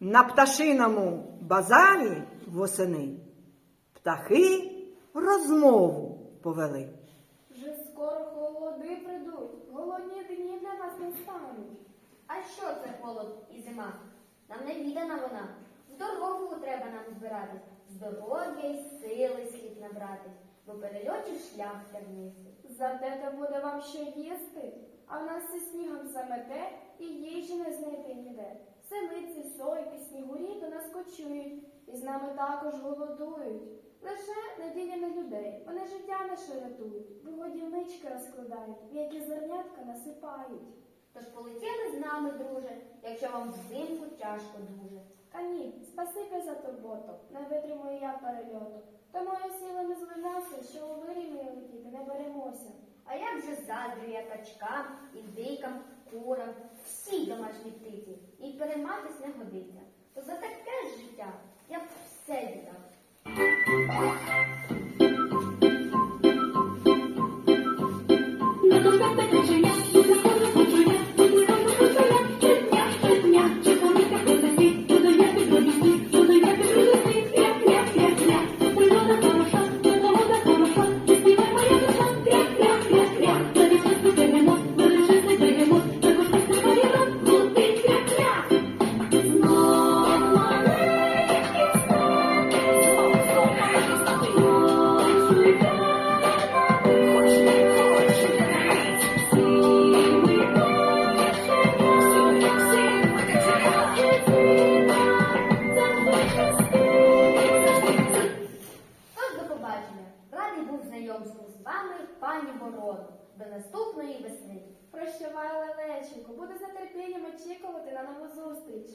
На пташиному базарі восени птахи розмову повели. Вже скоро холоди прийдуть, голодні дні для нас не стануть. А що це холод і зима? Нам не відана вона. В дорогу треба нам збиратись, здоров'я й сили слід набрати, бо перельотів шлях тернистий. Зате то буде вам що їсти, а в нас все снігом замете і їжі не знайти ніде. Селиці, сойки, снігурі до нас кочують, і з нами також голодують. Лише надія на людей, вони життя наше рятують, бо годівнички розкладають, в які зернятка насипають. Тож полетіли з нами, друже, якщо вам взимку тяжко дуже. Та ні, спасибі за турботу, не витримую я перельоту. Тому я сілами злинався, що у вирі ми летіти не беремося. А як же заздрю я качкам, індикам, курам, всій домашній птиці, і перейматись не годиться. З пані ворону, До наступної весни. Прощавай, лелеченько, буду з нетерпінням очікувати на нову зустріч.